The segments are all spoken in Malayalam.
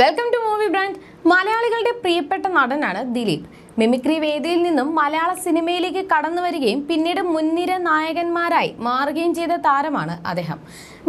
വെൽക്കം ടു മൂവി ബ്രാൻഡ് മലയാളികളുടെ പ്രിയപ്പെട്ട നടനാണ് ദിലീപ്. മിമിക്രി വേദിയിൽ നിന്നും മലയാള സിനിമയിലേക്ക് കടന്നു വരികയും പിന്നീട് മുൻനിര നായകന്മാരായി മാറുകയും ചെയ്ത താരമാണ് അദ്ദേഹം.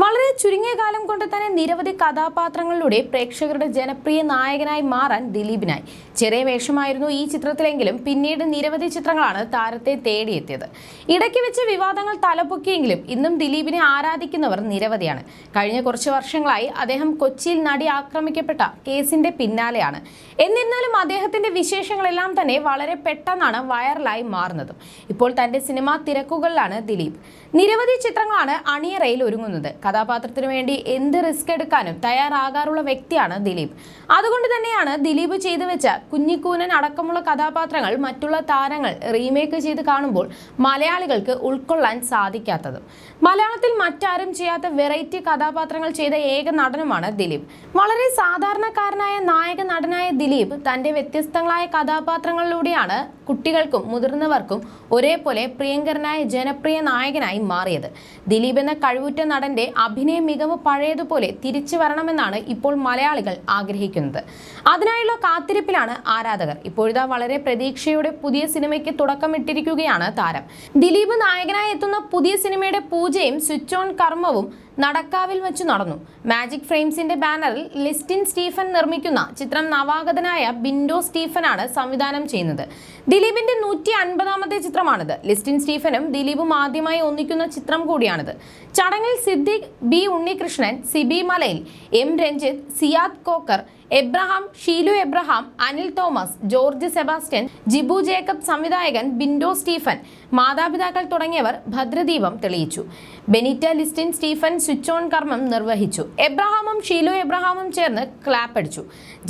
വളരെ ചുരുങ്ങിയ കാലം കൊണ്ട് തന്നെ നിരവധി കഥാപാത്രങ്ങളിലൂടെ പ്രേക്ഷകരുടെ ജനപ്രിയ നായകനായി മാറാൻ ദിലീപിനായി. ചെറിയ വേഷമായിരുന്നു ഈ ചിത്രത്തിലെങ്കിലും പിന്നീട് നിരവധി ചിത്രങ്ങളാണ് താരത്തെ തേടിയെത്തിയത്. ഇടയ്ക്ക് വെച്ച് വിവാദങ്ങൾ തലപൊക്കിയെങ്കിലും ഇന്നും ദിലീപിനെ ആരാധിക്കുന്നവർ നിരവധിയാണ്. കഴിഞ്ഞ കുറച്ച് വർഷങ്ങളായി അദ്ദേഹം കൊച്ചിയിൽ നടി ആക്രമിക്കപ്പെട്ട കേസിന്റെ പിന്നാലെയാണ്. എന്നിരുന്നാലും അദ്ദേഹത്തിന്റെ വിശേഷങ്ങളെല്ലാം തന്നെ വളരെ പെട്ടെന്നാണ് വൈറലായി മാറുന്നതും. ഇപ്പോൾ തന്റെ സിനിമാ തിരക്കുകളിലാണ് ദിലീപ്. നിരവധി ചിത്രങ്ങളാണ് അണിയറയിൽ ഒരുങ്ങുന്നത്. കഥാപാത്രത്തിനു വേണ്ടി എന്ത് റിസ്ക് എടുക്കാനും തയ്യാറാകാറുള്ള വ്യക്തിയാണ് ദിലീപ്. അതുകൊണ്ട് തന്നെയാണ് ദിലീപ് ചെയ്തു വെച്ച കുഞ്ഞിക്കൂനൻ അടക്കമുള്ള കഥാപാത്രങ്ങൾ മറ്റുള്ള താരങ്ങൾ റീമേക്ക് ചെയ്ത് കാണുമ്പോൾ മലയാളികൾക്ക് ഉൾക്കൊള്ളാൻ സാധിക്കാത്തതും. മലയാളത്തിൽ മറ്റാരും ചെയ്യാത്ത വെറൈറ്റി കഥാപാത്രങ്ങൾ ചെയ്ത ഏക നടനുമാണ് ദിലീപ്. വളരെ സാധാരണക്കാരനായ നായക നടനായ ദിലീപ് തന്റെ വ്യത്യസ്തങ്ങളായ കഥാപാത്രങ്ങളിലൂടെയാണ് കുട്ടികൾക്കും മുതിർന്നവർക്കും ഒരേപോലെ പ്രിയങ്കരനായ ജനപ്രിയ നായകനായി മാറിയത്. ദിലീപ് എന്ന കഴിവുറ്റ നടന്റെ അഭിനയ മികവ് പഴയതുപോലെ തിരിച്ചു വരണമെന്നാണ് ഇപ്പോൾ മലയാളികൾ ആഗ്രഹിക്കുന്നത്. അതിനായുള്ള കാത്തിരിപ്പിലാണ് ആരാധകർ. ഇപ്പോഴിതാ വളരെ പ്രതീക്ഷയോടെ പുതിയ സിനിമയ്ക്ക് തുടക്കമിട്ടിരിക്കുകയാണ് താരം. ദിലീപ് നായകനായി എത്തുന്ന പുതിയ സിനിമയുടെ പൂജയും സ്വിച്ച് ഓൺ കർമ്മവും നടക്കാവിൽ വെച്ച് നടന്നു. മാജിക് ഫ്രെയിംസിന്റെ ബാനറിൽ ലിസ്റ്റിൻ സ്റ്റീഫൻ നിർമ്മിക്കുന്ന ചിത്രം നവാഗതനായ ബിൻഡോ സ്റ്റീഫനാണ് സംവിധാനം ചെയ്യുന്നത്. ദിലീപിന്റെ നൂറ്റി അൻപതാമത്തെ ചിത്രമാണിത്. ലിസ്റ്റിൻ സ്റ്റീഫനും ദിലീപും ആദ്യമായി ഒന്നിക്കുന്ന ചിത്രം കൂടിയാണിത്. ചടങ്ങിൽ സിദ്ദിഖ് ബി ഉണ്ണികൃഷ്ണൻ സിബി മലയിൽ എം രഞ്ജിത്ത് സിയാദ് കോക്കർ എബ്രഹാം ഷീലു എബ്രഹാം അനിൽ തോമസ് ജോർജ് സെബാസ്റ്റ്യൻ ജിബു ജേക്കബ് സംവിധായകൻ ബിൻഡോ സ്റ്റീഫൻ മാതാപിതാക്കൾ തുടങ്ങിയവർ ഭദ്രദീപം തെളിയിച്ചു. Benita Listin Stephen switch on കർമ്മം നിർവഹിച്ചു. എബ്രഹാമും ഷീലു എബ്രഹാമും ചേർന്ന് ക്ലാപ്പ് അടിച്ചു.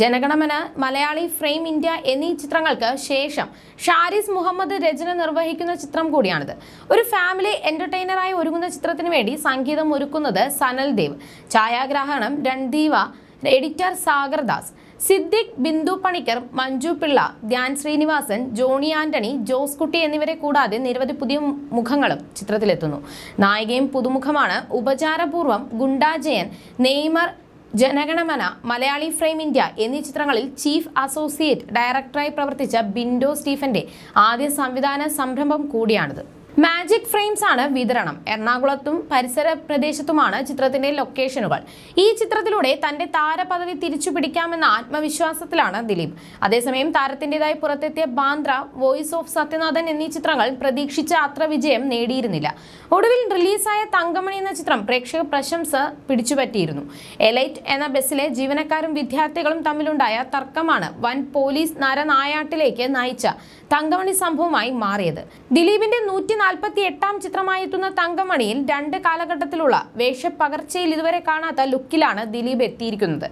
ജനഗണമന മലയാളി ഫ്രെയിം ഇന്ത്യ എന്നീ ചിത്രങ്ങൾക്ക് ശേഷം ഷാരിസ് മുഹമ്മദ് രചന നിർവഹിക്കുന്ന ചിത്രം കൂടിയാണിത്. ഒരു ഫാമിലി എന്റർടൈനറായി ഒരുങ്ങുന്ന ചിത്രത്തിന് വേണ്ടി സംഗീതം ഒരുക്കുന്നത് സനൽ ദേവ് ഛായാഗ്രാഹണം രൺദീവ എഡിറ്റർ സാഗർദാസ് സിദ്ദിഖ് ബിന്ദു പണിക്കർ മഞ്ജു പിള്ള ധ്യാൻ ശ്രീനിവാസൻ ജോണി ആന്റണി ജോസ് കുട്ടി എന്നിവരെ കൂടാതെ നിരവധി പുതിയ മുഖങ്ങളും ചിത്രത്തിലെത്തുന്നു. നായികയും പുതുമുഖമാണ് ഉപചാരപൂർവം Gundajayan Neymar Janaganamana Malayali from India എന്നീ ചിത്രങ്ങളിൽ ചീഫ് അസോസിയേറ്റ് ഡയറക്ടറായി പ്രവർത്തിച്ച ബിൻഡോ സ്റ്റീഫന്റെ ആദ്യ സംവിധാന സംരംഭം കൂടിയാണിത്. മാജിക് ഫ്രെയിംസ് ആണ് വിതരണം. എറണാകുളത്തും പരിസര പ്രദേശത്തുമാണ് ചിത്രത്തിന്റെ ലൊക്കേഷനുകൾ ഈ ചിത്രത്തിലൂടെ തന്റെ താരപദവി തിരിച്ചു പിടിക്കാമെന്ന ആത്മവിശ്വാസത്തിലാണ് ദിലീപ്. അതേസമയം താരത്തിന്റേതായി പുറത്തെത്തിയ ബാന്ദ്ര വോയിസ് ഓഫ് സത്യനാഥൻ എന്നീ ചിത്രങ്ങൾ പ്രതീക്ഷിച്ച അത്ര വിജയം നേടിയിരുന്നില്ല. ഒടുവിൽ റിലീസായ തങ്കമണി എന്ന ചിത്രം പ്രേക്ഷക പ്രശംസ പിടിച്ചുപറ്റിയിരുന്നു. എലൈറ്റ് എന്ന ബസ്സിലെ ജീവനക്കാരും വിദ്യാർത്ഥികളും തമ്മിലുണ്ടായ തർക്കമാണ് വൻ പോലീസ് നരനായാട്ടിലേക്ക് നയിച്ച തങ്കമണി സംഭവമായി മാറിയത്. ദിലീപിന്റെ നൂറ്റി നാൽപ്പത്തി എട്ടാം ചിത്രമായി എത്തുന്ന തങ്കമണിയിൽ രണ്ട് കാലഘട്ടത്തിലുള്ള വേഷപ്പകർച്ചയിൽ ഇതുവരെ കാണാത്ത ലുക്കിലാണ് ദിലീപ് എത്തിയിരിക്കുന്നത്.